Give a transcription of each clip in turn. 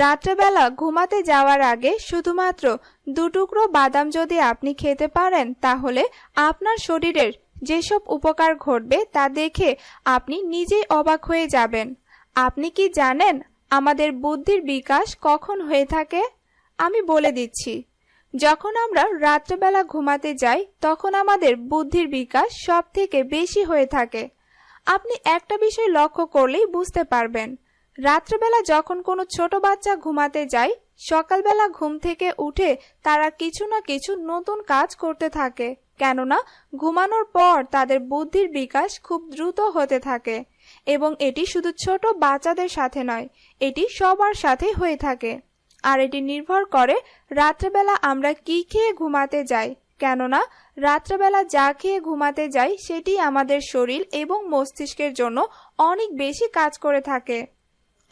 রাত্রেবেলা ঘুমাতে যাওয়ার আগে শুধুমাত্র দুটুকরো বাদাম যদি আপনি খেতে পারেন, তাহলে আপনার শরীরের যেসব উপকার ঘটবে তা দেখে আপনি নিজেই অবাক হয়ে যাবেন। আপনি কি জানেন আমাদের বুদ্ধির বিকাশ কখন হয়ে থাকে? আমি বলে দিচ্ছি, যখন আমরা রাত্রেবেলা ঘুমাতে যাই, তখন আমাদের বুদ্ধির বিকাশ সব থেকে বেশি হয়ে থাকে। আপনি একটা বিষয় লক্ষ্য করলেই বুঝতে পারবেন রাত্রেবেলা যখন কোনো ছোট বাচ্চা ঘুমাতে যায়, সকালবেলা ঘুম থেকে উঠে তারা কিছু না কিছু নতুন কাজ করতে থাকে। কেননা, ঘুমানোর পর তাদের বুদ্ধির বিকাশ খুব দ্রুত হতে থাকে। এবং এটি শুধু ছোট বাচ্চাদের সাথে নয়, এটি সবার সাথে হয়ে থাকে। আর এটি নির্ভর করে রাত্রেবেলা আমরা কি খেয়ে ঘুমাতে যাই। কেননা, রাত্রেবেলা যা খেয়ে ঘুমাতে যাই, সেটি আমাদের শরীর এবং মস্তিষ্কের জন্য অনেক বেশি কাজ করে থাকে।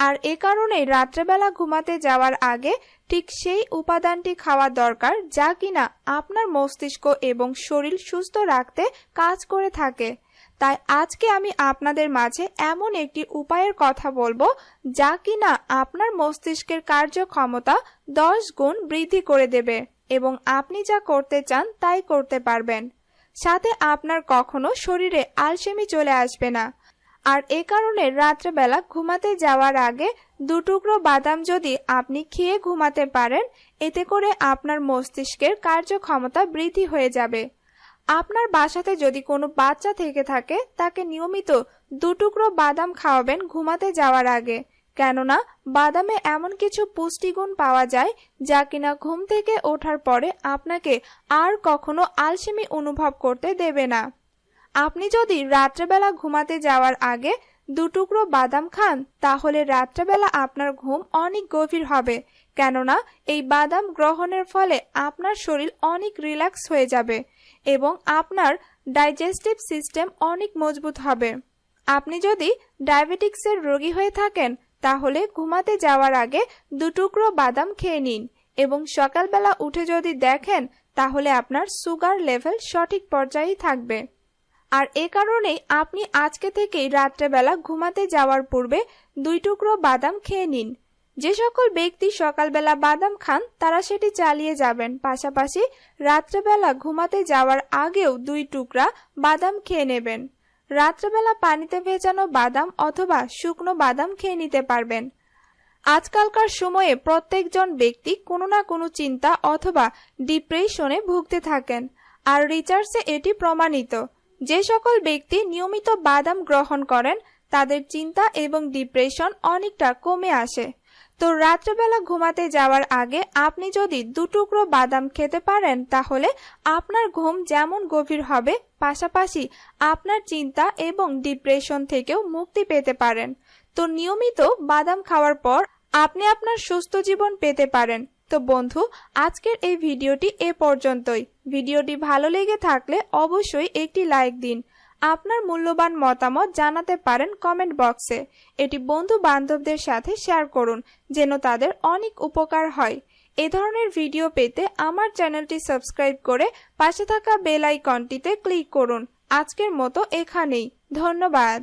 আর এ কারণেই রাত্রেবেলা ঘুমাতে যাওয়ার আগে ঠিক সেই উপাদানটি খাওয়া দরকার যা কিনা আপনার মস্তিষ্ক এবং শরীর সুস্থ রাখতে কাজ করে থাকে। তাই আজকে আমি আপনাদের মাঝে এমন একটি উপায়ের কথা বলব যা কিনা আপনার মস্তিষ্কের কার্যক্ষমতা দশ গুণ বৃদ্ধি করে দেবে এবং আপনি যা করতে চান তাই করতে পারবেন। সাথে আপনার কখনো শরীরে আলসেমি চলে আসবে না। আর এ কারণে রাত্রেবেলা ঘুমাতে যাওয়ার আগে দুটুকরো বাদাম যদি আপনি খেয়ে ঘুমাতে পারেন, এতে করে আপনার মস্তিষ্কের কার্যক্ষমতা বৃদ্ধি হয়ে যাবে। আপনার বাসাতে যদি কোনো বাচ্চা থেকে থাকে, তাকে নিয়মিত দুটুকরো বাদাম খাওয়াবেন ঘুমাতে যাওয়ার আগে। কেননা, বাদামে এমন কিছু পুষ্টিগুণ পাওয়া যায় যা কিনা ঘুম থেকে ওঠার পরে আপনাকে আর কখনো আলসেমি অনুভব করতে দেবে না। আপনি যদি রাত্রেবেলা ঘুমাতে যাওয়ার আগে দুটুকরো বাদাম খান, তাহলে রাত্রেবেলা আপনার ঘুম অনেক গভীর হবে। কেননা, এই বাদাম গ্রহণের ফলে আপনার শরীর অনেক রিল্যাক্স হয়ে যাবে এবং আপনার ডাইজেস্টিভ সিস্টেম অনেক মজবুত হবে। আপনি যদি ডায়াবেটিক্সের রোগী হয়ে থাকেন, তাহলে ঘুমাতে যাওয়ার আগে দুটুকরো বাদাম খেয়ে নিন এবং সকালবেলা উঠে যদি দেখেন, তাহলে আপনার সুগার লেভেল সঠিক পর্যায়ে থাকবে। আর এ কারণেই আপনি আজকে থেকেই রাত্রেবেলা ঘুমাতে যাওয়ার পূর্বে দুই টুকরো বাদাম খেয়ে নিন। যে সকল ব্যক্তি সকালবেলা বাদাম খান, তারা সেটি চালিয়ে যাবেন। পাশাপাশি রাত্রেবেলা ঘুমাতে যাওয়ার আগেও দুই টুকরা বাদাম খেয়ে নেবেন। রাত্রেবেলা পানিতে ভেজানো বাদাম অথবা শুকনো বাদাম খেয়ে নিতে পারবেন। আজকালকার সময়ে প্রত্যেকজন ব্যক্তি কোনো না কোনো চিন্তা অথবা ডিপ্রেশনে ভুগতে থাকেন। আর রিচার্জে এটি প্রমাণিত। যে সকল ব্যক্তি নিয়মিত বাদাম গ্রহণ করেন, তাদের চিন্তা এবং ডিপ্রেশন অনেকটা কমে আসে। তো রাত্রেবেলা ঘুমাতে যাওয়ার আগে আপনি যদি দুটুকরো বাদাম খেতে পারেন, তাহলে আপনার ঘুম যেমন গভীর হবে, পাশাপাশি আপনার চিন্তা এবং ডিপ্রেশন থেকেও মুক্তি পেতে পারেন। তো নিয়মিত বাদাম খাওয়ার পর আপনি আপনার সুস্থ জীবন পেতে পারেন। তো বন্ধু, আজকের এই ভিডিওটি এ পর্যন্তই। ভিডিওটি ভালো লেগে থাকলে অবশ্যই একটি লাইক দিন। আপনার মূল্যবান মতামত জানাতে পারেন কমেন্ট বক্সে। এটি বন্ধু বান্ধবদের সাথে শেয়ার করুন, যেন তাদের অনেক উপকার হয়। এ ধরনের ভিডিও পেতে আমার চ্যানেলটি সাবস্ক্রাইব করে পাশে থাকা বেল আইকনটিতে ক্লিক করুন। আজকের মতো এখানেই। ধন্যবাদ।